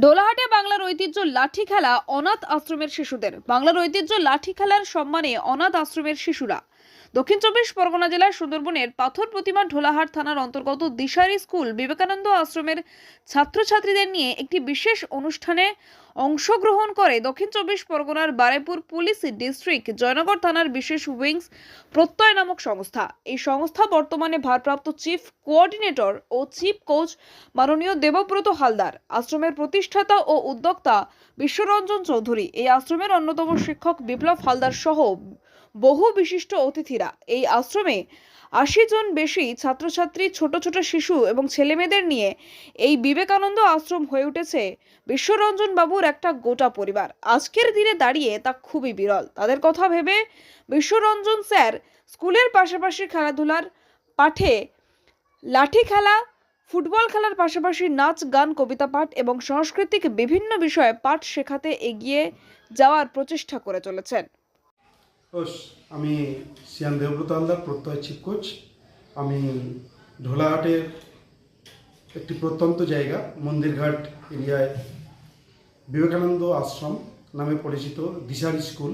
ডোলাহাটে বাংলার ঐতিহ্য লাঠি খেলা অনাথ আশ্রমের শিশুদের। বাংলার ঐতিহ্য লাঠি খেলার সম্মানে অনাথ আশ্রমের শিশুরা। দক্ষিণ চব্বিশ পরগনা জেলার সুন্দরবনের পাথর প্রতিমা ঢোলাহাট থানার অন্তর্গত দিশারি স্কুল বিবেকানন্দ আশ্রমের ছাত্রছাত্রীদের নিয়ে একটি বিশেষ অনুষ্ঠানে অংশগ্রহণ করে দক্ষিণ চব্বিশ পরগনার বারেপুর পুলিশ ডিস্ট্রিক্ট জয়নগর থানার বিশেষ উইংস প্রত্যয় নামক সংস্থা। এই সংস্থা বর্তমানে ভারপ্রাপ্ত চিফ কোঅর্ডিনেটর ও চিফ কোচ মাননীয় দেবব্রত হালদার, আশ্রমের প্রতিষ্ঠাতা ও উদ্যোক্তা বিশ্বরঞ্জন চৌধুরী, এই আশ্রমের অন্যতম শিক্ষক বিপ্লব হালদার সহ বহু বিশিষ্ট অতিথিরা। এই আশ্রমে আশি জন বেশি ছাত্রছাত্রী, ছোট ছোট শিশু এবং ছেলেমেয়েদের নিয়ে এই বিবেকানন্দ আশ্রম হয়ে উঠেছে বিশ্বরঞ্জন বাবুর একটা গোটা পরিবার। আজকের দিনে দাঁড়িয়ে তা খুবই বিরল। তাদের কথা ভেবে বিশ্বরঞ্জন স্যার স্কুলের পাশাপাশি খেলাধুলার পাঠে লাঠি খেলা, ফুটবল খেলার পাশাপাশি নাচ, গান, কবিতা পাঠ এবং সাংস্কৃতিক বিভিন্ন বিষয়ে পাঠ শেখাতে এগিয়ে যাওয়ার প্রচেষ্টা করে চলেছেন। আমি সিয়ান দেবব্রত হালদার, প্রত্যয় চিফ কোচ। আমি ঢোলাহাটের একটি প্রত্যন্ত জায়গা, মন্দিরঘাট এরিয়ায় বিবেকানন্দ আশ্রম নামে পরিচিত দিশারি স্কুল।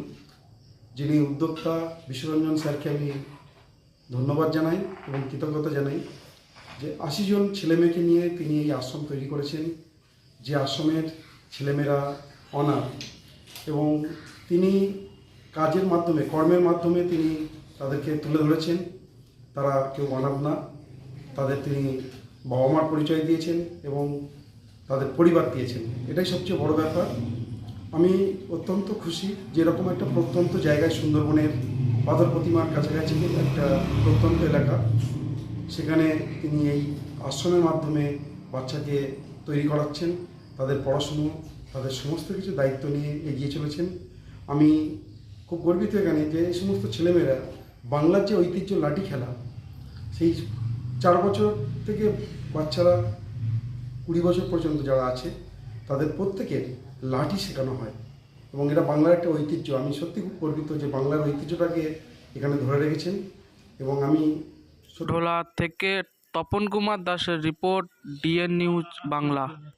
যিনি উদ্যোক্তা বিশ্বরঞ্জন স্যারকে আমি ধন্যবাদ জানাই এবং কৃতজ্ঞতা জানাই যে আশি জন ছেলেমেয়েকে নিয়ে তিনি এই আশ্রম তৈরি করেছেন, যে আশ্রমের ছেলেমেয়েরা অনাথ এবং তিনি কাজের মাধ্যমে, কর্মের মাধ্যমে তিনি তাদেরকে তুলে ধরেছেন। তারা কেউ অনাথ না। তাদের তিনি বাবা মার পরিচয় দিয়েছেন এবং তাদের পরিবার দিয়েছেন। এটাই সবচেয়ে বড় ব্যাপার। আমি অত্যন্ত খুশি যে এরকম একটা প্রত্যন্ত জায়গায় সুন্দরবনের পাথর প্রতিমার কাছাকাছি একটা প্রত্যন্ত এলাকা। সেখানে তিনি এই আশ্রমের মাধ্যমে বাচ্চাকে তৈরি করাচ্ছেন। তাদের পড়াশুনো, তাদের সমস্ত কিছু দায়িত্ব নিয়ে এগিয়ে চলেছেন। আমি খুব গর্বিত এখানে যে এই সমস্ত ছেলেমেয়েরা বাংলার যে ঐতিহ্য লাঠি খেলা, সেই চার বছর থেকে বাচ্চারা কুড়ি বছর পর্যন্ত যারা আছে, তাদের প্রত্যেকের লাঠি শেখানো হয় এবং এটা বাংলার একটা ঐতিহ্য। আমি সত্যি খুব গর্বিত যে বাংলার ঐতিহ্যটাকে এখানে ধরে রেখেছেন এবং আমি ঢোলা থেকে তপন কুমার দাসের রিপোর্ট ডিএন নিউজ বাংলা।